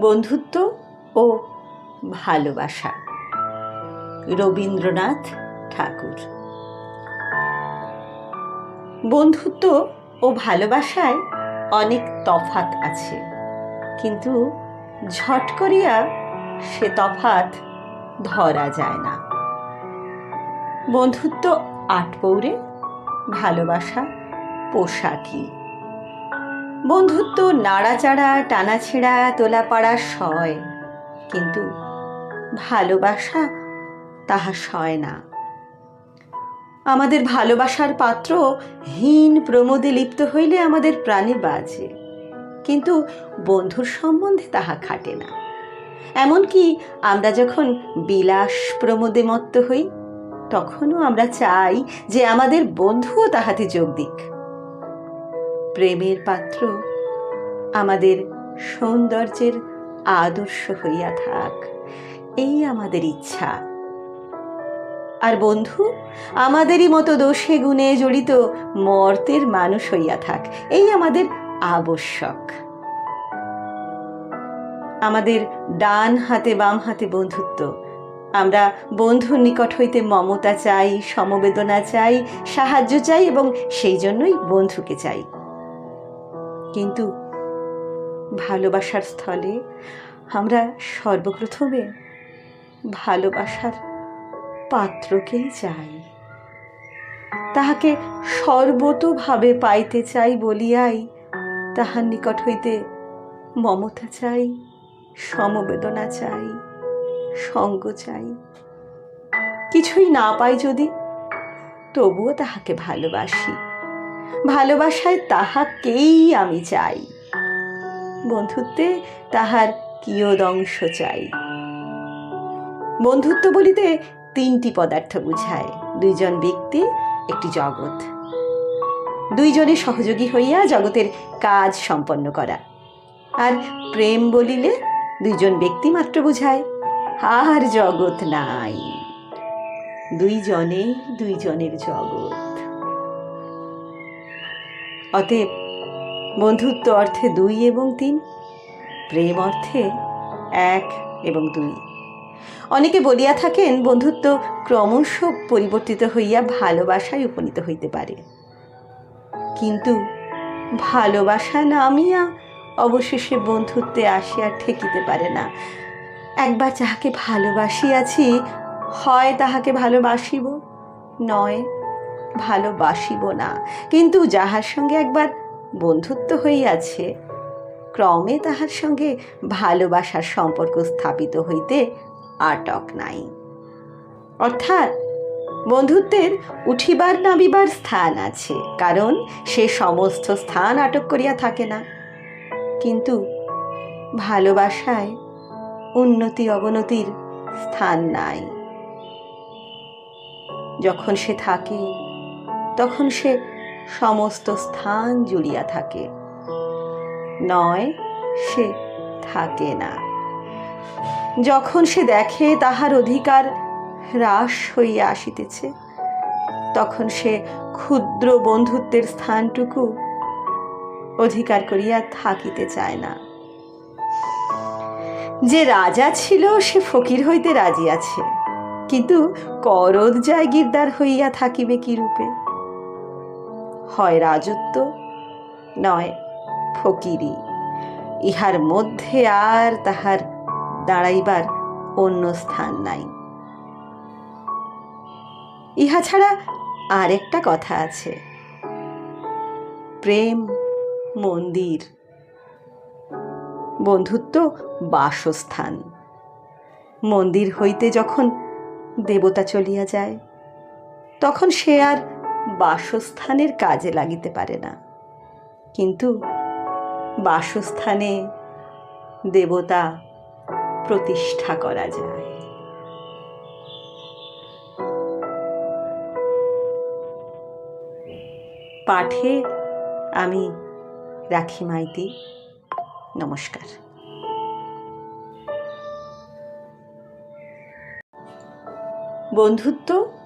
বন্ধুত্ব ও ভালোবাসা। রবীন্দ্রনাথ ঠাকুর। বন্ধুত্ব ও ভালোবাসায় অনেক তফাত আছে। কিন্তু ঝট করিয়া সে তফাত ধরা যায় না। বন্ধুত্ব আট পৌরে ভালোবাসা পোশাকি বন্ধুত্ব নাড়াচাড়া, টানাছেড়া, তোলাপাড়া সয়। কিন্তু ভালোবাসা তাহা সয় না। আমাদের ভালোবাসার পাত্র হীন প্রমোদে লিপ্ত হইলে আমাদের প্রাণে বাজে। কিন্তু বন্ধুর সম্বন্ধে তাহা খাটে না। এমনকি আমরা যখন বিলাস প্রমোদে মত্ত হই, তখনও আমরা চাই যে আমাদের বন্ধুও তাহাতে যোগ দিক। প্রেমের পাত্র, আমাদের সৌন্দর্যের আদর্শ হইয়া থাক। এই আমাদের ইচ্ছা। আর বন্ধু, আমাদেরই মতো দোষে গুণে জড়িত মর্তের মানুষ হইয়া থাক। এই আমাদের আবশ্যক। আমাদের ডান হাতে, বাম হাতে বন্ধুত্ব। আমরা বন্ধুর নিকট হইতে মমতা চাই, সমবেদনা চাই, সাহায্য চাই এবং সেই জন্যই বন্ধুকে চাই। কিন্তু ভালোবাসার স্থলে আমরা সর্বপ্রথমে ভালোবাসার পাত্রকেই চাই। তাহাকে সর্বতোভাবে পাইতে চাই বলিয়াই তাহার নিকট হইতে মমতা চাই, সমবেদনা চাই, সঙ্গ চাই। কিছুই না পাই যদি তবুও তাহাকে ভালোবাসি। ভালোবাসায় তাহাকেই আমি চাই। বন্ধুত্বে তাহার কিয়দংশ চাই। বন্ধুত্ব বলিতে তিনটি পদার্থ বুঝায়, দুইজন ব্যক্তি, একটি জগৎ। দুইজনে সহযোগী হইয়া জগতের কাজ সম্পন্ন করা। আর প্রেম বলিলে দুইজন ব্যক্তি মাত্র বুঝায়, আর জগৎ নাই। দুইজনে দুইজনের জগৎ। অতএব বন্ধুত্ব অর্থে দুই এবং তিন, প্রেম অর্থে এক এবং দুই। অনেকে বলিয়া থাকেন, বন্ধুত্ব ক্রমশ পরিবর্তিত হইয়া ভালোবাসায় উপনীত হইতে পারে। কিন্তু ভালোবাসা নামিয়া অবশেষে বন্ধুত্বে আসিয়া ঠেকিতে পারে না। একবার যাহাকে ভালোবাসিয়াছি, হয় তাহাকে ভালোবাসিব, নয় ভালোবাসিব না। কিন্তু যাহার সঙ্গে একবার বন্ধুত্ব হইয়াছে, ক্রমে তাহার সঙ্গে ভালোবাসার সম্পর্ক স্থাপিত হইতে আটক নাই। অর্থাৎ বন্ধুত্বের উঠিবার নামিবার স্থান আছে, কারণ সে সমস্ত স্থান আটক করিয়া থাকে না। কিন্তু ভালোবাসায় উন্নতি অবনতির স্থান নাই। যখন সে থাকে তখন সে সমস্ত স্থান জুড়িয়া থাকে। নয়, সে থাকে না। যখন সে দেখে তাহার অধিকার হ্রাস হইয়া আসিতেছে, তখন সে ক্ষুদ্র বন্ধুত্বের স্থানটুকু অধিকার করিয়া থাকিতে চায় না। যে রাজা ছিল, সে ফকির হইতে রাজি আছে, কিন্তু করদ জায়গিরদার হইয়া থাকিবে কি রূপে হয় রাজত্ব, নয় ফকিরি। ইহার মধ্যে আর তাহার দাঁড়াইবার অন্য স্থান নাই। ইহা ছাড়া আরেকটা কথা আছে। প্রেম, মন্দির। বন্ধুত্ব বাসস্থান। মন্দির হইতে যখন দেবতা চলিয়া যায়, তখন সে আর বাসস্থানের কাজে লাগিতে পারে না। কিন্তু বাসস্থানে দেবতা প্রতিষ্ঠা করা যায়। পাঠে আমি রাখি মাইতি। নমস্কার। বন্ধুত্ব